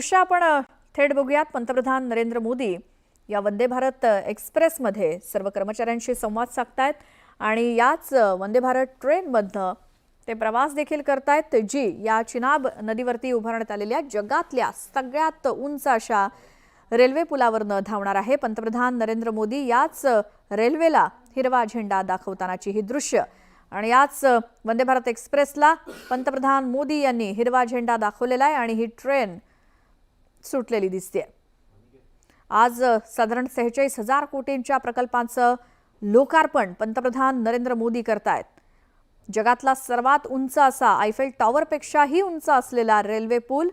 दृश्य आपण थेट बघूयात. पंतप्रधान नरेंद्र मोदी या वंदे भारत एक्सप्रेसमध्ये सर्व कर्मचाऱ्यांशी संवाद साधतायत आणि याच वंदे भारत ट्रेनमधनं ते प्रवास देखील करतायत जी या चिनाब नदीवरती उभारण्यात आलेल्या जगातल्या सगळ्यात उंच अशा रेल्वे पुलावरनं धावणार आहे. पंतप्रधान नरेंद्र मोदी याच रेल्वेला हिरवा झेंडा दाखवतानाची ही दृश्य. आणि याच वंदे भारत एक्सप्रेसला पंतप्रधान मोदी यांनी हिरवा झेंडा दाखवलेला आहे आणि ही ट्रेन सुटलेली दिसते आज साधारण सेहेचाळीस हजार कोटींच्या प्रकल्पांचं लोकार्पण पंतप्रधान नरेंद्र मोदी करतायत. जगातला सर्वात उंच असा आयफेल टॉवरपेक्षाही उंच असलेला रेल्वे पूल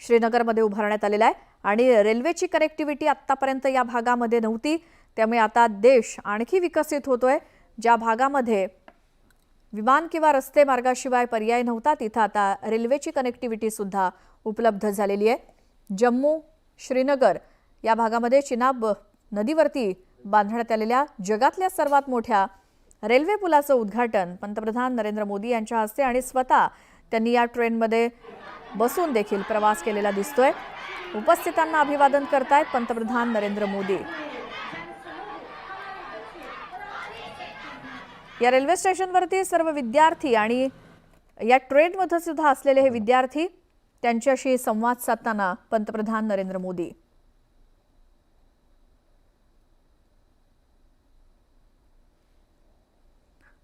श्रीनगरमध्ये उभारण्यात आलेला आहे आणि रेल्वेची कनेक्टिव्हिटी आत्तापर्यंत या भागामध्ये नव्हती. त्यामुळे आता देश आणखी विकसित होतोय. ज्या भागामध्ये विमान किंवा रस्ते मार्गाशिवाय पर्याय नव्हता. तिथं आता रेल्वेची कनेक्टिव्हिटी सुद्धा उपलब्ध झालेली आहे. जम्मू श्रीनगर या भागामध्ये चिनाब नदीवरती बांधण्यात आलेल्या जगातल्या सर्वात मोठ्या रेल्वे पुलाचं उद्घाटन पंतप्रधान नरेंद्र मोदी यांच्या हस्ते आणि स्वतः त्यांनी या ट्रेनमध्ये बसून देखील प्रवास केलेला दिसतोय. उपस्थितांना अभिवादन करतायत पंतप्रधान नरेंद्र मोदी. या रेल्वे स्टेशनवरती सर्व विद्यार्थी आणि या ट्रेनमध्ये सुद्धा असलेले हे विद्यार्थी त्यांच्याशी संवाद साधताना पंतप्रधान नरेंद्र मोदी.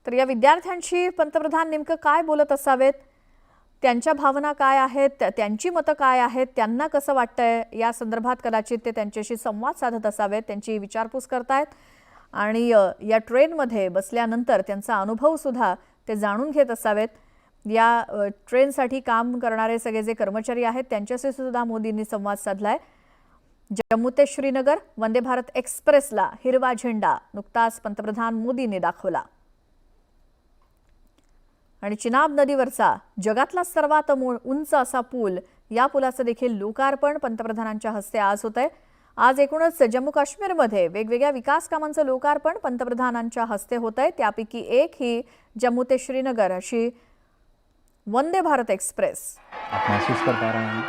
तर या विद्यार्थ्यांशी पंतप्रधान नेमकं काय बोलत असावेत? त्यांच्या भावना काय आहेत? त्यांची मतं काय आहेत? त्यांना कसं वाटतंय? या संदर्भात कदाचित ते त्यांच्याशी संवाद साधत असावेत त्यांची विचारपूस करतायत. आणि या ट्रेनमध्ये बसल्यानंतर त्यांचा अनुभव सुद्धा ते जाणून घेत असावेत. या ट्रेनसाठी काम करणारे सगळे जे कर्मचारी आहेत त्यांच्याशी सुद्धा मोदींनी संवाद साधलाय. जम्मू ते श्रीनगर वंदे भारत एक्सप्रेसला हिरवा झेंडा नुकताच पंतप्रधान मोदींनी दाखवला. आणि चिनाब नदीवरचा जगातला सर्वात उंच असा पूल या पुलाचं देखील लोकार्पण पंतप्रधानांच्या हस्ते आज होत आहे आज एकूणच जम्मू काश्मीरमध्ये वेगवेगळ्या विकास कामांचं लोकार्पण पंतप्रधानांच्या हस्ते होत आहे. त्यापैकी एक ही जम्मू ते श्रीनगर अशी वंदे भारत एक्सप्रेस. आप महसूस कर पा रहे हैं?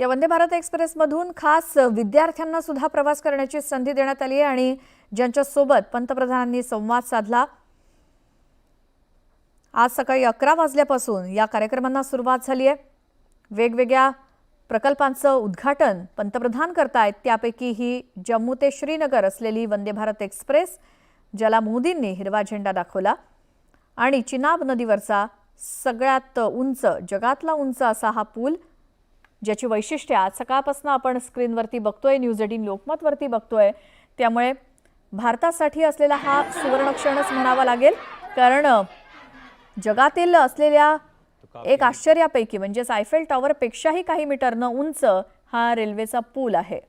या वंदे भारत एक्सप्रेसमधून खास विद्यार्थ्यांना सुद्धा प्रवास करण्याची संधी देण्यात आली आहे आणि ज्यांच्यासोबत पंतप्रधानांनी संवाद साधला आज सकाळी अकरा वाजल्यापासून या कार्यक्रमांना सुरुवात झाली आहे. वेगवेगळ्या प्रकल्पांचं उद्घाटन पंतप्रधान करतायत. त्यापैकी ही जम्मू ते श्रीनगर असलेली वंदे भारत एक्सप्रेस ज्याला मोदींनी हिरवा झेंडा दाखवला आणि चिनाब नदीवरचा सगळ्यात उंच जगातला उंच असा हा पूल ज्याची वैशिष्ट्ये आज सकाळपासून आपण स्क्रीनवरती बघतोय न्यूज एटीन लोकमतवरती बघतोय. त्यामुळे भारतासाठी असलेला हा सुवर्णक्षणच म्हणावा लागेल. कारण जगातील असलेल्या एक आश्चर्यापैकी म्हणजेच आयफेल टॉवरपेक्षाही काही मीटरनं उंच हा रेल्वेचा पूल आहे.